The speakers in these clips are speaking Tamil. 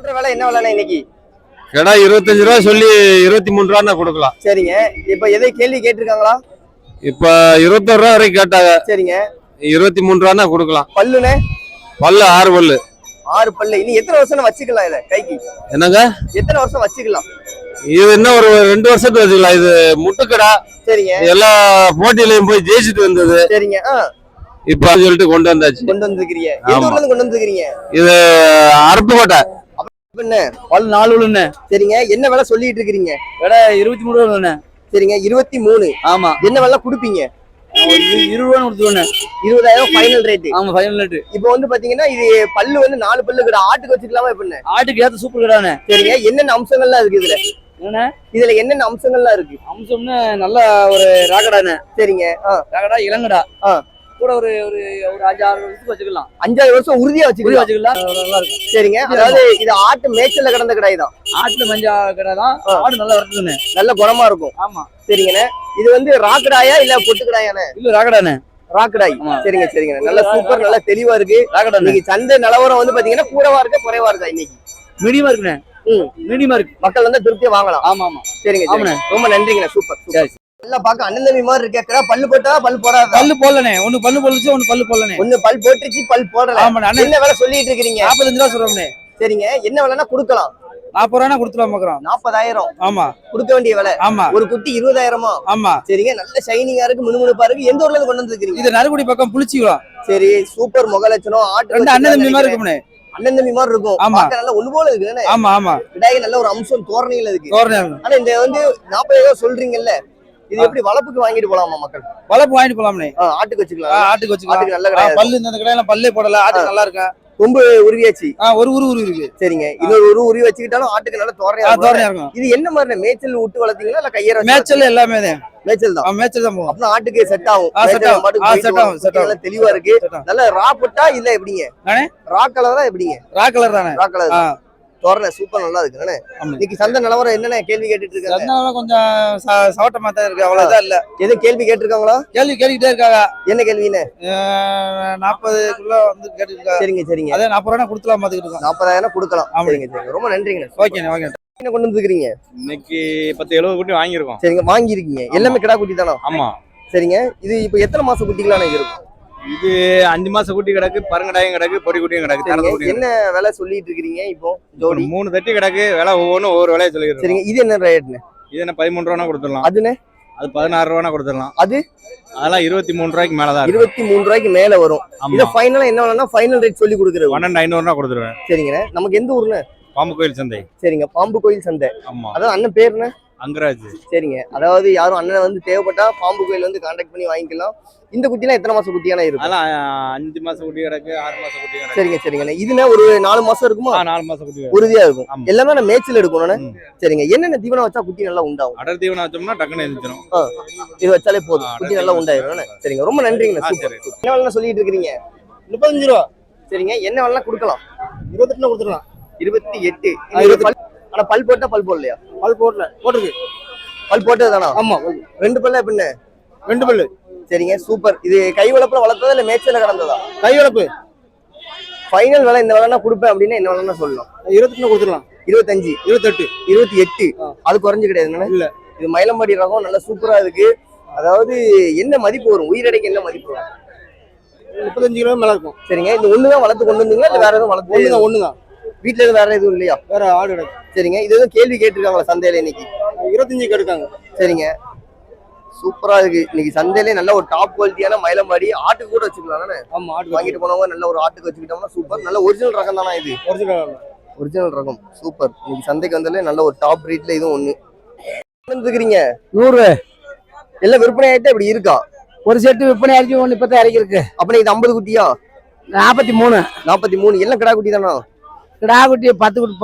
சொல்ற விலை என்ன விலைண்ணா இன்னைக்கு? கடா இருபத்தஞ்சு ரூபா சொல்லி இருபத்தி மூணு ரூபா கொடுக்கலாம். சரிங்க. இப்ப எதை கேள்வி கேட்டிருக்காங்களா? இப்ப இருபத்தொரு ரூபா வரைக்கும் கேட்டாங்க. சரிங்க. இருபத்தி மூணு ரூபா கொடுக்கலாம். பல்லுண்ணே? பல்லு ஆறு பல்லு. ஆறு பல்லு. இனி எத்தனை வருஷம் வச்சுக்கலாம் இதை கைக்கு? என்னங்க? எத்தனை வருஷம் வச்சுக்கலாம்? இது இன்னும் ஒரு ரெண்டு வருஷத்துக்கு வச்சுக்கலாம். இது முட்டுக்கடா. சரிங்க. எல்லா போட்டியிலையும் போய் ஜெயிச்சுட்டு வந்தது. சரிங்க. இப்ப சொல்லிட்டு கொண்டு வந்தாச்சு. கொண்டு இருந்து கொண்டு வந்துருக்கிறீங்க? இது அருப்புக்கோட்டை. என்ன பல் நாலு உள்ளண்ணே சரிங்க. என்ன விலை சொல்லிட்டு இருக்கிறீங்க? விலை இருபத்தி மூணு ரூபா சரிங்க. இருபத்தி மூணு. ஆமா. என்ன விலை கொடுப்பீங்க? இருபது ரூபா கொடுத்துருவேண்ணே இருபதாயிரம் ஃபைனல் ரேட்டு ஆமா ஃபைனல் லிட்டரு இப்போ வந்து பாத்தீங்கன்னா இது பல்லு வந்து நாலு பல்லு கிட்ட ஆட்டுக்கு வச்சுக்கலாமா எப்படின்னு ஆட்டுக்கு ஏத்த சூப்பர் கடாண்ணே சரிங்க. என்னென்ன அம்சங்கள்லாம் இருக்கு இதுல? இதுல என்னென்ன அம்சங்கள்லாம் இருக்கு? அம்சம்னு நல்ல ஒரு ராகடாண்ணே சரிங்க. ராகடா இளங்கடா. கூட ஒரு ஒரு ஒரு அஞ்சு ஆறு வருஷத்துக்கு வச்சுக்கலாம். அஞ்சாறு வருஷம் உறுதியா புளி வச்சுக்கலாம். நல்லா இருக்கும். சரிங்க. அதாவது இது ஆட்டு மேய்ச்சல்ல கிடந்த கடை தான். ஆட்டுல மஞ்சா கடை தான். ஆடு நல்லா வரட்டுண்ணே நல்ல குணமா இருக்கும். ஆமா. சரிங்கண்ணே. இது வந்து ராக்கடாயா இல்ல பொட்டுக்கடாயாண்ணே இல்ல ராகடாண்ணே ராக்கடாய். சரிங்க சரிங்க. நல்ல சூப்பர் நல்ல தெளிவா இருக்கு. ராகடாண்ணே இன்னைக்கு சந்தை நிலவரம் வந்து பாத்தீங்கன்னா கூடவா இருக்கா குறைவா இருக்கா இன்னைக்கு? மீடியமா இருக்குண்ணே. ம். மீடியமா இருக்கு. மக்கள் வந்து திருப்தியா வாங்கலாம். ஆமா ஆமா. சரிங்க சரிங்க. ஆமாண்ணே. ரொம்ப நன்றிங்கண்ணே. சூப்பர் சரி. எல்லாம் பார்க்க அண்ணன் தம்பி மாதிரி இருக்கா. பல்லு போட்டா பல்லு போடாதா? பல்லு போடலண்ணே. ஒண்ணு பல்லு போடலுச்சு ஒண்ணு பல்லு போடலண்ணே. ஒண்ணு பல் போட்டுச்சு பல் போடல. ஆமாண்ணே அண்ணே என்ன வேலை சொல்லிட்டு இருக்கிறீங்க? நாற்பத்தஞ்சு ரூபா சொல்றோம்ண்ணே. சரிங்க. என்ன விலைன்னா கொடுக்கலாம். நாற்பது ரூபா கொடுத்துலாம் பாக்குறோம் நாற்பதாயிரம் ஆமா. கொடுக்க வேண்டிய விலை. ஆமா. ஒரு குட்டி இருபதாயிரமா? ஆமா. சரிங்க. நல்ல ஷைனிங்கா இருக்கு மினுமினுப்பா இருக்கு. எந்த ஊர்ல இருந்து கொண்டு வந்துருக்கீங்க இது நறுக்குடி பக்கம் புளிச்சிக்கலாம் சரி சூப்பர் முக லட்சணம் ஆட்டு ரெண்டு அண்ணன் தம்பி மாதிரி. இருக்கும்ண்ணே. அண்ணன் தம்பி மாதிரி இருக்கும். ஆமா. நல்ல ஒண்ணு போல இருக்கு ஆமா ஆமா. விடாய் நல்ல ஒரு அம்சம் தோரணையில இருக்கு. தோரணை ஆனா இந்த வந்து நாற்பதாயிரம் சொல்றீங்கல்ல. இது எப்படி வளர்ப்புக்கு வாங்கிட்டு போலாமா மக்கள்? வளர்ப்பு வாங்கிட்டு போலாம்ண்ணே ஆ, ஆட்டுக்கு வச்சுக்கலாம். ஆட்டுக்கு வச்சுக்கலாம். ஆட்டுக்கு நல்ல கிடையாது பல்லு இந்த கடையில பல்லே போடல. ஆட்டு நல்லா இருக்கா? கொம்பு உருவியாச்சு. ஒரு உரு உரு இருக்கு. சரிங்க. இன்னொரு ஒரு உருவி வச்சுக்கிட்டாலும் ஆட்டுக்கு நல்ல ஆ, தோரணையா இருக்கும். இருக்கும் இது என்ன மாதிரி மேய்ச்சல் விட்டு வளர்த்தீங்களா இல்ல கையற மேய்ச்சல் எல்லாமே தான். மேய்ச்சல் தான். மேய்ச்சல் தான் போகும். அப்படின்னா ஆட்டுக்கு செட் ஆகும். மேய்ச்சல் ஆகும். வரும். ஆகும், குட்டி நல்லா தெளிவா இருக்கு. ஆகும். நல்ல ரா புட்டா இல்ல எப்படிங்க? ரா கலரா எப்படிங்க? ரா கலர் தானே? ரா கலர் தோரணை சூப்பர் நல்லா இருக்கு. இன்னைக்கு சந்தை நிலவரம் என்னென்ன கேள்வி கேட்டுட்டு இருக்காங்க. அதனால கொஞ்சம் சவட்டமா தான் இருக்கு. அவ்வளவுதான் இல்ல. எதுவும் கேள்வி கேட்டிருக்காங்களா? கேள்வி கேட்டுக்கிட்டே இருக்காங்க. என்ன கேள்வின்னு நாற்பதுக்குள்ள வந்து கேட்டுருக்காங்க சரிங்க சரிங்க. அதே நாற்பது ரூபா கொடுத்துலாம் பாத்துக்கிட்டு இருக்கோம் நாற்பதாயிரம் கொடுக்கலாம். ஆமா. சரிங்க சரிங்க. ரொம்ப நன்றிங்க ஓகேண்ணே ஓகே என்ன கொண்டு வந்துருக்கீங்க இன்னைக்கு பத்து எழுபது குட்டி வாங்கியிருக்கோம். சரிங்க வாங்கியிருக்கீங்க. எல்லாமே கிடா குட்டி தானா? ஆமா சரிங்க. இது இப்போ எத்தனை மாசம் குட்டிகளான இருக்கும்? இது அஞ்சு மாசம் குட்டி கிடக்கு பருங்கடாயும் கிடக்கு பொடி குட்டியும் கிடக்கு சரிங்க. என்ன விலை சொல்லிட்டு இருக்கிறீங்க இப்போ. ஜோடி. ஒரு மூணு தட்டி கிடக்கு விலை ஒவ்வொன்றும் ஒவ்வொரு விலையை சொல்லிடுறோம் சரிங்க. இது என்ன ரேட்னு இது என்ன பதிமூணு ரூபா கொடுத்துடலாம். அதுன்னு அது பதினாறு ரூபா கொடுத்துடலாம். அது? அதெல்லாம் இருபத்தி மூணு ரூபாய்க்கு மேல தான் இருபத்தி மூணு ரூபாய்க்கு மேல வரும். இதை ஃபைனலா என்ன வேணும்னா ஃபைனல் ரேட் சொல்லி கொடுக்குறது பன்னெண்டு ஐநூறுனா கொடுத்துருவேன். சரிங்கண்ணே. நமக்கு எந்த ஊர்னு பாம்பு கோயில் சந்தை. சரிங்க. பாம்பு கோயில் சந்தை. ஆமா. அதாவது அண்ணன் பேருண்ணே? அங்கராஜ். சரிங்க. அதாவது யாரும் அண்ணனை வந்து தேவைப்பட்டா பாம்பு கோயில் வந்து கான்டாக்ட் பண்ணி வாங்கிக்கலாம். இந்த குட்டிலாம் எத்தனை மாசம் குட்டியான இருக்கும் அதெல்லாம் அஞ்சு மாசம் குட்டி கிடக்கு ஆறு மாசம் குட்டி கிடக்கு. சரிங்க சரிங்கண்ணே இதுனா ஒரு நாலு மாசம் இருக்குமா? நாலு மாசம் குட்டி உறுதியா இருக்கும். எல்லாமே நான் மேய்ச்சல் எடுக்கணும்ண்ணே ம். சரிங்க. என்னென்ன தீவனம் வச்சா குட்டி நல்லா உண்டாகும்? அடர் தீவனம் வச்சோம்னா டக்குன்னு எழுந்திரும் இது வச்சாலே போதும். குட்டி நல்லா உண்டாயிரும் சரிங்க. ரொம்ப சூப்பர் சரி. என்ன வேலை சொல்லிட்டு இருக்கிறீங்க? முப்பத்தஞ்சு ரூபா. சரிங்க. என்ன வேலை கொடுக்கலாம். இருபத்தெட்டு கொடுத்துடலாம். இருபத்தி எட்டு. ஆனா பல் போட்டா பல் போடலையா? பல் போடல. போட்டிருக்கு பல் போட்டது தானா? ஆமா ரெண்டு பல்ல எப்படின்னு ரெண்டு பல்லு. சரிங்க சூப்பர். இது கை வளப்புல வளர்த்ததா இல்ல மேய்ச்சல கடந்ததா கை வளர்ப்பு. ஃபைனல் விலை இந்த விலைனா கொடுப்பேன் அப்படின்னா என்ன விலைன்னா சொல்லலாம் இருபத்தெட்டு கொடுத்துடலாம். இருபத்தஞ்சு. இருபத்தெட்டு. இருபத்தி எட்டு. அது குறைஞ்சு கிடையாதுங்கண்ணே இல்ல. இது மயிலம்பாடி ரகம் நல்லா சூப்பரா இருக்கு. அதாவது என்ன மதிப்பு வரும்? உயிரடைக்கு என்ன மதிப்பு வரும்? முப்பத்தஞ்சு கிலோ மேல இருக்கும். சரிங்க இந்த ஒண்ணுதான் வளர்த்து கொண்டு வந்தீங்களா இல்ல வேற எதுவும் வளர்த்து ஒண்ணுதான் ஒண்ணுதான். வீட்டுல எதுவும் வேற எதுவும் இல்லையா? வேற ஆடு கிடக்கு சரிங்க. இது எதுவும் கேள்வி கேட்டிருக்காங்களா சந்தையில இன்னைக்கு? இருபத்தஞ்சு எடுக்காங்க சரிங்க. சூப்பரா இருக்கு. இன்னைக்கு சந்தையிலே நல்ல ஒரு டாப் குவாலிட்டியான மயிலம்பாடி ஆட்டுக்கு கூட வச்சுக்கலாம் தானே? ஆமா ஆடு வாங்கிட்டு போனவங்க நல்ல ஒரு ஆட்டுக்கு வச்சுக்கிட்டோம்னா சூப்பர் நல்ல ஒரிஜினல் ரகம் தானா இது? ஒரிஜினல் ஒரிஜினல் ரகம். சூப்பர் இன்னைக்கு சந்தைக்கு வந்தாலே நல்ல ஒரு டாப் ரேட்ல இதுவும் ஒண்ணு. இருக்கிறீங்க நூறு. எல்லாம் விற்பனை ஆயிட்டா இப்படி இருக்கா? ஒரு செட்டு விற்பனை அடிச்சு ஒன்று இப்பதான் இறக்கிருக்கு அப்ப இது ஐம்பது குட்டியா? நாற்பத்தி மூணு. நாற்பத்தி மூணு. எல்லாம் கிடா குட்டி தானா? கிடா குட்டி பத்து குட்டி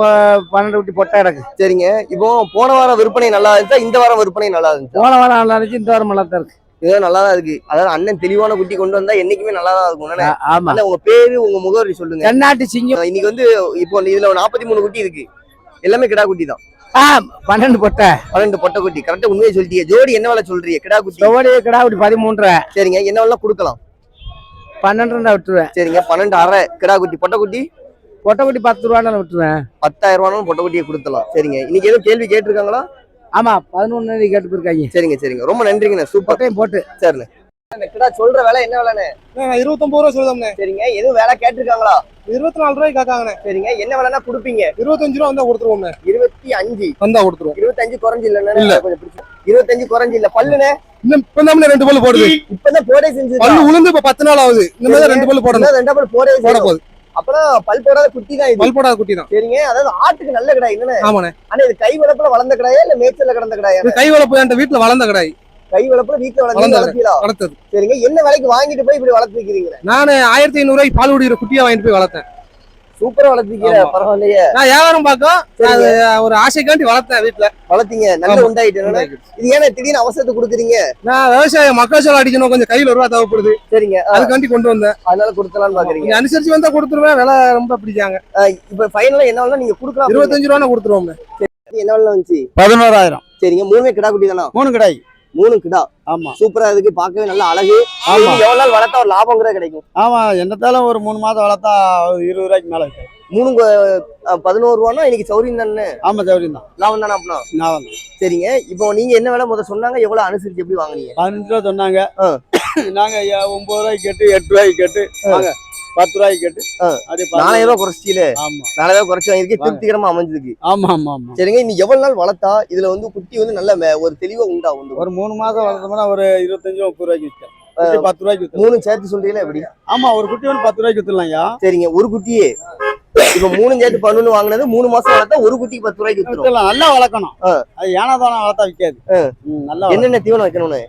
பன்னெண்டு குட்டி பொட்டை கிடக்கு சரிங்க. இப்போ போன வாரம் விற்பனை நல்லா இருந்துச்சா? இந்த வாரம் விற்பனை நல்லா இருந்துச்சா? போன வாரம் நல்லா இருந்துச்சு இந்த வாரம் நல்லா தான் இருக்கு. இதுதான் நல்லா தான் இருக்கு. அதாவது அண்ணன் தெளிவான குட்டி கொண்டு வந்தா என்னைக்குமே நல்லா தான் இருக்கும் ஆமா. உங்க பேரு உங்க முகவரி சொல்லுங்க. தென்னாட்டு சிங்கம். இன்னைக்கு வந்து இப்போ இதுல நாற்பத்தி மூணு குட்டி இருக்கு. எல்லாமே கிடா குட்டி தான். பன்னெண்டு பொட்டை. பன்னெண்டு பொட்டை குட்டி. கரெக்டா உண்மையை சொல்லிட்டீங்க ஜோடி என்ன வேலை சொல்றீங்க? கிடா குட்டி. ஜோடி கிடா குட்டி பதிமூன்றரை. சரிங்க. என்ன வேலை கொடுக்கலாம்? பன்னெண்டு விட்டுருவேன் சரிங்க. பன்னெண்டு அரை. கிடா குட்டி. பொட்டை குட்டி? பொட்டைக்குட்டி பத்து ரூபான்னு விட்டுருவேன். பத்தாயிரம் ரூபாயும் பொட்டக்குட்டியை கொடுத்துலாம் சரிங்க. இன்னைக்கு எதுவும் கேள்வி கேட்டிருக்காங்களா? ஆமா பதினொன்னு கேட்டு போயிருக்காங்க. சரிங்க சரிங்க. ரொம்ப நன்றிங்கண்ணே. சூப்பர். போட்டு. சரிண்ணே. கிடா சொல்ற வேலை என்ன வேலைண்ணே? இருபத்தொன்பது ரூபா சொல்லுதாம்ண்ணே. சரிங்க. எதுவும் வேலை கேட்டிருக்காங்களா? இருபத்தி நாலு ரூபாய்க்கு கேட்காங்கண்ணே. சரிங்க. என்ன வேலைன்னா கொடுப்பீங்க? இருபத்தஞ்சு ரூபா வந்தா கொடுத்துருவோம்ண்ணே. இருபத்தி அஞ்சு. வந்தா கொடுத்துருவோம். இருபத்தஞ்சு குறைஞ்சு இல்லைன்னா கொஞ்சம் பிடிச்சி. இருபத்தஞ்சு குறைஞ்சு இல்ல. பல்லுண்ணே. இன்னும் ரெண்டு பல்லு போடுது. இப்பதான் போடே செஞ்சு பல்லு உளுந்து இப்ப பத்து நாள் ஆகுது. இந்த மாதிரி ரெண்டு பல்லு போடணும். ரெண்டா பல் போடே போட. போகுது. அப்புறம் பல் போடாத குட்டி தான் இது. பல் போடாத குட்டி தான். சரிங்க? அதாவது ஆட்டுக்கு நல்ல கிடாய் என்னண்ணே ஆமாண்ணே. ஆனா இது கை வளப்புல வளர்ந்த கிடாயா இல்ல மேய்ச்சல்ல கிடந்த கிடாயா கை வளர்ப்பு என் வீட்டுல வளர்ந்த கடாய். கை வளப்புல வீட்டுல வளர்ந்து வளர்த்தீங்களா? வளர்த்தது. சரிங்க. என்ன விலைக்கு வாங்கிட்டு போய் இப்படி வளர்த்துக்கிறீங்க நானு ஆயிரத்தி ஐநூறு ரூபாய்க்கு பால் குடிக்கிற குட்டியா வாங்கிட்டு போய் வளர்த்தேன். சூப்பரா வளர்த்துக்கீங்க ஆமா. பரவாயில்லையே. நான் வியாபாரம். அது ஒரு ஆசைக்காண்டி வளர்த்தேன் வீட்டுல வளர்த்தீங்க. நல்ல. உண்டாயிட்டு இது ஏன்னா திடீர்னு அவசரத்துக்கு கொடுக்குறீங்க. நான் விவசாயம் மக்கள் சொல்ல அடிக்கணும். கொஞ்சம் கையில ஒரு ரூபா தேவைப்படுது. சரிங்க. அதுக்காண்டி கொண்டு வந்தேன். அதனால கொடுத்தலாம்னு பாக்குறீங்க. அனுசரிச்சு வந்தா கொடுத்துருவேன். விலை ரொம்ப பிடிச்சாங்க இப்ப ஃபைனலா என்ன நீங்க கொடுக்கலாம். இருபத்தஞ்சு ரூபா கொடுத்துருவோம் என்ன வந்துச்சு? பதினோராயிரம். சரிங்க மூணுமே கிடா குட்டி தானா? மூணு கடாய். மூணு கிடா ஆமா. சூப்பரா இருக்கு பார்க்கவே நல்ல அழகு. எவ்வளவு நாள் வளர்த்தா ஒரு லாபங்கிற கிடைக்கும். ஆமா என்னத்தாலும் ஒரு மூணு மாதம் வளர்த்தா இருபது ரூபாய்க்கு மேல விற்கும். மூணு பதினோரு ரூபான்னா இன்னைக்கு சௌரியம் தானே? ஆமா சௌரியம் தான். லாபம் தானே அப்படின்னா நான் வந்து சரிங்க. இப்போ நீங்க என்ன வேலை முதல்ல சொன்னாங்க? எவ்வளவு அனுசரிச்சு எப்படி வாங்குனீங்க? பதினஞ்சு ரூபா சொன்னாங்க. நாங்க ஒன்பது ரூபாய்க்கு கேட்டு எட்டு ரூபாய்க்கு கேட்டு பத்து ரூபாய்க்கு கேட்டு நாலாயிரம் ரூபாய் குறைச்சில ஆமா. நாலாயிரம் ரூபாய் குறைச்சு வாங்கிருக்கு திருப்திகரமா அமைஞ்சிருக்கு. ஆமா ஆமா ஆமா சரிங்க இன்னும் எவ்வளவு நாள் வளர்த்தா இதுல வந்து குட்டி வந்து நல்ல ஒரு தெளிவா உண்டாகும் வந்து? ஒரு மூணு மாசம் வளர்த்தோம்னா ஒரு இருபத்தஞ்சு முப்பது ரூபாய்க்கு குட்டி பத்து ரூபாய்க்கு மூணு சேர்த்து சொல்றீங்களா எப்படி? ஆமா ஒரு குட்டி வந்து பத்து ரூபாய்க்கு வித்துடலாம்யா. சரிங்க ஒரு குட்டியே. இப்ப மூணு சேர்த்து பண்ணு வாங்கினது மூணு மாசம் வளர்த்தா ஒரு குட்டிக்கு பத்து ரூபாய்க்கு வித்துடலாம். நல்லா வளர்க்கணும். அது ஏனா தானே வளர்த்தா விற்காது. நல்லா. என்னென்ன தீவனம் வைக்கணும்னு?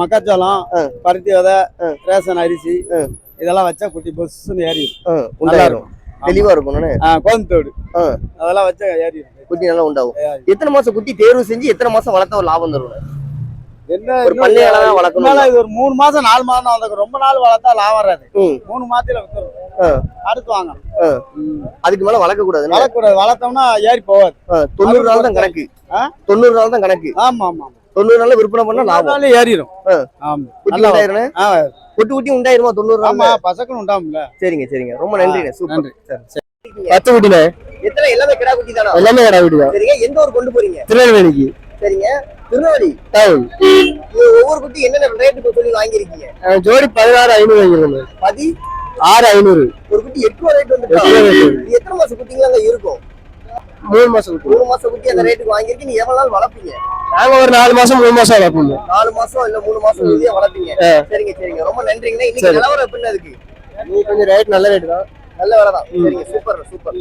மக்காச்சோளம். பருத்தி விதை. ரேஷன் அரிசி. இதெல்லாம் வச்சா குட்டி ஆ, நல்லா உண்டாயிரும் இருக்கும் தெளிவா கோயம்புத்தோடு ஆ. அதெல்லாம் வச்சா ஏறிடும். குட்டி நல்லா உண்டாகும். எத்தனை மாசம் குட்டி தேர்வு செஞ்சு எத்தனை மாசம் வளர்த்தா ஒரு லாபம் தரும் என்ன வளர்க்கணும். இது? ஒரு மூணு மாசம் நாலு மாசம் தான் வளர்க்கும். ரொம்ப நாள் வளர்த்தா லாபம் வராது. மூணு மாசத்துல வித்துரும். அடுத்து வாங்கணும். அதுக்கு மேல வளர்க்க கூடாது வளர்த்தோம்னா ஏறி போகாது. தொண்ணூறு நாள் தான் கணக்கு? தொண்ணூறு நாள் தான் கணக்கு. ஆமா ஆமா தொண்ணூறு நாள்ல விற்பனை பண்ணா லாபம். ஏறிடும். ஆமா. குட்டி குட்டி உண்டாயிருமா? தொண்ணூறு ஆமா நாள் பசக்கும் உண்டாமுல சரிங்க சரிங்க. ரொம்ப நன்றிங்க சூப்பர். நன்றி. பத்து குட்டினே எத்தனை? எல்லாமே கிடா குட்டி தானா? எல்லாமே கடை குட்டி தான். சரிங்க எந்த ஊர் கொண்டு போறீங்க? திருநெல்வேலிக்கு. சரிங்க. திருநெல்வேலி? டவுன் ஒவ்வொரு குட்டி என்னென்ன ரேட்டு சொல்லி வாங்கியிருக்கீங்க? ஜோடி பதினாறு ஐநூறு வாங்கிருக்கோம் பதி? ஆறு ஐநூறு. ஒரு குட்டி எட்டு ரூபா ரேட். இது எத்தனை மாசம் குட்டிங்களா இருக்கும்? மூணு மாசம் மூணு மாசம் குட்டி அந்த ரேட்டுக்கு வாங்கியிருக்கு? நீ எவ்வளவு நாள் வளர்ப்பீங்க? நாங்க ஒரு நாலு மாசம் மூணு மாசம் வளர்ப்போம் நாலு மாசம் இல்ல மூணு மாசம் உறுதியா வளர்ப்பீங்க. சரிங்க சரிங்க. ரொம்ப நன்றிங்கண்ணா. இன்னைக்கு. நிலவரம் எப்படின்னு இருக்கு? நீ கொஞ்சம் ரேட் நல்ல ரேட் தான். நல்ல வேலை தான். சரிங்க சூப்பர் சூப்பர்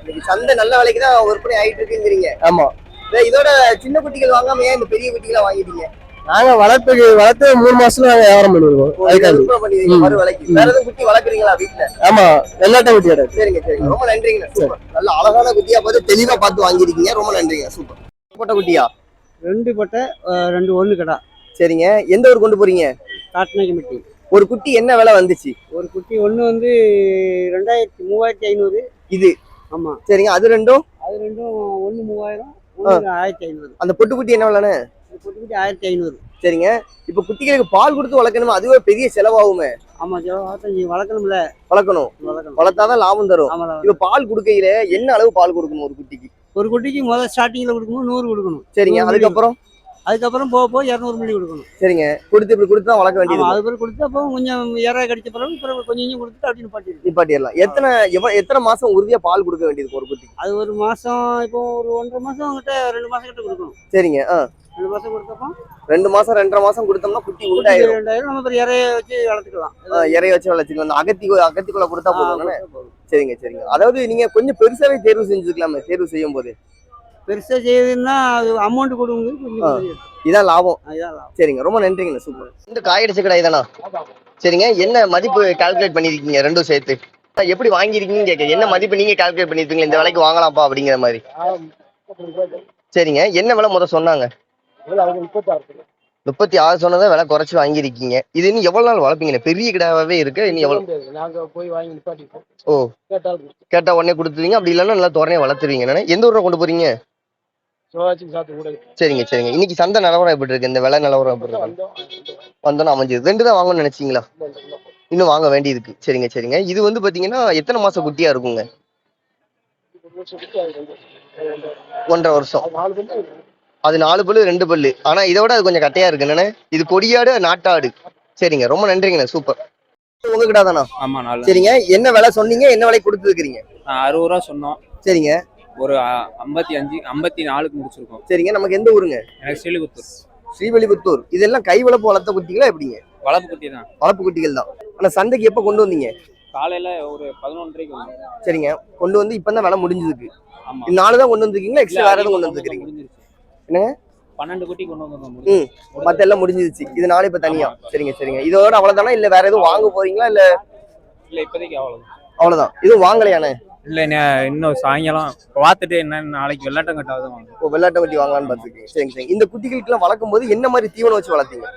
இன்னைக்கு சந்தை நல்ல விலைக்கு தான் விற்பனை ஆயிட்டு இருக்குங்கிறீங்க. ஆமா. இதே இதோட சின்ன குட்டிகள் வாங்காம ஏன் இந்த பெரிய குட்டிகளா வாங்கிட்டீங்க? நாங்க வளர்ப்புக்கு வளர்த்து மூணு மாசத்துல நாங்க வியாபாரம் பண்ணிருக்கோம் அதுக்காக ஆமா வெள்ளாட்ட குட்டி கடை சரிங்க சரிங்க. ரொம்ப நன்றிங்க. சூப்பர். நல்ல அழகான குட்டியா பார்த்து தெளிவா பார்த்து வாங்கியிருக்கீங்க. ரொம்ப நன்றிங்க. சூப்பர். போட்ட குட்டியா? ரெண்டு பட்டை ரெண்டு ஒண்ணு கடா. சரிங்க. எந்த ஊர் கொண்டு போறீங்க? காட்டினாக்கி ஒரு குட்டி என்ன விலை வந்துச்சு? ஒரு குட்டி ஒண்ணு வந்து ரெண்டாயிரத்தி மூவாயிரத்தி ஐநூறு. இது? ஆமா. சரிங்க. அது ரெண்டும்? அது ரெண்டும் ஒண்ணு மூவாயிரம் ஆயிரத்தி ஐநூறு. அந்த பொட்டு குட்டி என்ன விலைன்னு இந்த குட்டி குட்டி ஆயிரத்தி ஐநூறு. சரிங்க. இப்ப குட்டிகளுக்கு பால் கொடுத்து வளர்க்கணுமா? அதுவே பெரிய செலவாகுமே. ஆமா ஜெவஹாத்தஞ்சி வளர்க்கணும்ல. வளர்க்கணும். வளர்த்தாதான் லாபம் தரும். இப்ப பால் கொடுக்கையில என்ன அளவு பால் கொடுக்கணும் ஒரு குட்டிக்கு? ஒரு குட்டிக்கு முதல் ஸ்டார்டிங்ல கொடுக்கும்போது நூறு கொடுக்கணும். சரிங்க. அதுக்கப்புறம்? அதுக்கப்புறம் போக போக இரநூறு மில்லி கொடுக்கணும். சரிங்க. கொடுத்து இப்படி கொடுத்து தான் வளர்க்க வேண்டியது அது பிறகு கொடுத்து அப்போ கொஞ்சம் இற கடிச்ச பிறகு பிறகு கொஞ்சம் கொஞ்சம் கொடுத்துட்டு அப்படி நிப்பாட்டிருக்கு நிப்பாட்டிடலாம். எத்தனை எவ்வ- எத்தனை மாசம் உறுதியா பால் கொடுக்க வேண்டியது ஒரு குட்டிக்கு? அது ஒரு மாசம் இப்போ ஒரு ஒன்றரை மாசம் கிட்ட ரெண்டு மாசம் கிட்ட கொடுக்கணும். சரிங்க. ஆ. ரெண்டு மாசம் கொடுத்தப்போ? ரெண்டு மாசம் ரெண்டரை மாசம் கொடுத்தோம்னா குட்டி உண்டாயிரும் ரெண்டாயிரம் நம்ம இறைய வச்சு வளர்த்துக்கலாம். இறைய வச்சு வளர்ச்சிக்கலாம் அந்த அகத்தி அகத்திக்குள்ள கொடுத்தா போதும். சரிங்க சரிங்க. அதாவது நீங்க கொஞ்சம் பெருசாவே தேர்வு செஞ்சுக்கலாமே தேர்வு செய்யும் போது பெருசா செய்யுதுன்னா அது அமௌண்ட் கொடுங்க இதான் லாபம். சரிங்க ரொம்ப நன்றிங்க சூப்பர். இந்த காயடிச்ச கடை தானா? சரிங்க என்ன மதிப்பு கால்குலேட் பண்ணிருக்கீங்க ரெண்டும் சேர்த்து? எப்படி வாங்கியிருக்கீங்கன்னு கேட்க என்ன மதிப்பு நீங்க கால்குலேட் பண்ணிருக்கீங்க இந்த விலைக்கு வாங்கலாம்ப்பா அப்படிங்கிற மாதிரி? சரிங்க என்ன விலை முத சொன்னாங்க? முப்பத்தி ஆறு சொன்னதை விலை குறைச்சு வாங்கியிருக்கீங்க. இது இன்னும் எவ்வளவு நாள் வளர்ப்பீங்க? பெரிய கிடாவே இருக்கு இன்னும் எவ்வளவு? நாங்க போய் வாங்கி நிப்பாட்டிப்போம். ஓ. கேட்டா உடனே கொடுத்துருவீங்க. அப்படி இல்லைன்னா நல்லா துறனே வளர்த்துருவீங்க? எந்த ஊர்ல கொண்டு போறீங்க? சரிங்க சரிங்க. இன்னைக்கு சந்தை நிலவரம் எப்படி இருக்கு? இந்த விலை நிலவரம் எப்படி இருக்கு? வந்தோம் வந்தோன்னு அமைஞ்சது ரெண்டு தான் வாங்கணும்னு நினைச்சீங்களா? இன்னும் வாங்க வேண்டியிருக்கு. சரிங்க சரிங்க. இது வந்து பாத்தீங்கன்னா எத்தனை மாசம் குட்டியா இருக்குங்க? ஒன்றரை வருஷம். அது நாலு பல்லு ரெண்டு பல்லு. ஆனா இதை விட அது கொஞ்சம் கட்டையா இருக்கு. என்னண்ணே இது கொடியாடு நாட்டாடு. சரிங்க. ரொம்ப நன்றிங்கண்ணே. சூப்பர். உங்ககிட்ட தானா? ஆமா நாலு சரிங்க. என்ன விலை சொன்னீங்க? என்ன விலை கொடுத்துருக்கீங்க அறுபது ரூபா சொன்னோம். சரிங்க. ஒரு ஐம்பத்தி அஞ்சு ஐம்பத்தி நாலுக்கு முடிச்சிருக்கோம். சரிங்க. நமக்கு எந்த ஊருங்க? எனக்கு ஸ்ரீலிபுத்தூர் ஸ்ரீவெளிபுத்தூர் இதெல்லாம் கை வளர்ப்பு வளர்த்த குட்டிகளா எப்படிங்க? வளர்ப்பு குட்டி தான். வளர்ப்பு குட்டிகள் தான். ஆனா சந்தைக்கு எப்ப கொண்டு வந்தீங்க? காலையில ஒரு பதினொன்றரைக்கு வந்தோம். சரிங்க. கொண்டு வந்து இப்பதான் விலை முடிஞ்சதுக்கு ஆமா. நாலு தான் கொண்டு வந்திருக்கீங்களா? எக்ஸ்ட்ரா வேற எதுவும் கொண்டு வந்திருக்கீங்க. என்னங்க? பன்னெண்டு குட்டி கொண்டு ம். மத்த எல்லாம் முடிஞ்சிருச்சு. இது நாலு இப்ப தனியா. சரிங்க சரிங்க. இதோட அவ்வளவுதானா? இல்ல வேற எதுவும் வாங்க போறீங்களா? இல்ல இல்ல இப்போதைக்கு அவ்வளவு அவ்வளவுதான். இதுவும் வாங்கலையானே இல்ல இன்னும் சாயங்காலம் பார்த்துட்டு என்ன நாளைக்கு வெள்ளாட்டம் கட்டாவது வாங்க. ஓ வெள்ளாட்டை குட்டி வாங்கலாம்னு பாத்துருக்கீங்க சரிங்க சரிங்க. இந்த குட்டிகளுக்கெல்லாம் வளர்க்கும் போது என்ன மாதிரி தீவனம் வச்சு வளர்த்தீங்க?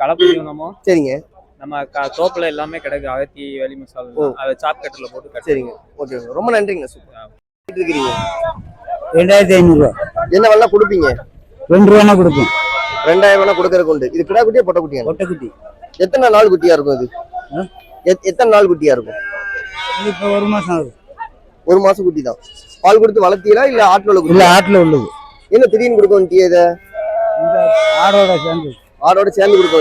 கலப்பு தீவனமோ சரிங்க. நம்ம தோப்புல எல்லாமே கிடக்கு. அகத்தி வேலி ஓ. மசாலா அதை சாப் கட்டில் போட்டு சரிங்க. ஓகே ரொம்ப நன்றிங்க. சூப்பர். இருக்கிறீங்க? ரெண்டாயிரத்தி ஐநூறுரூவா என்ன வெள்ளம் கொடுப்பீங்க? ரெண்டு ரூபா கொடுப்போம். ரெண்டாயிரம் வேணா கொடுக்கறதுக்கு உண்டு. இது கிடா குட்டியா பொட்டை குட்டியா? ஒட்டக்குட்டி எத்தனை நாள் குட்டியா இருக்கும் இது? எத்தனை நாள் குட்டியா இருக்கும்? இது இப்போ ஒரு மாசம் ஆகுது. ஒரு மாசம் குட்டி தான். பால் கொடுத்து வளர்த்தீங்களா இல்ல ஆட்டுல இல்ல குட்டி ஆட்டுல உள்ளது. என்ன திடீர்னு கொடுக்க வேண்டிய இதை? ஆடோட சேர்ந்து. ஆடோட சேர்ந்து கொடுக்க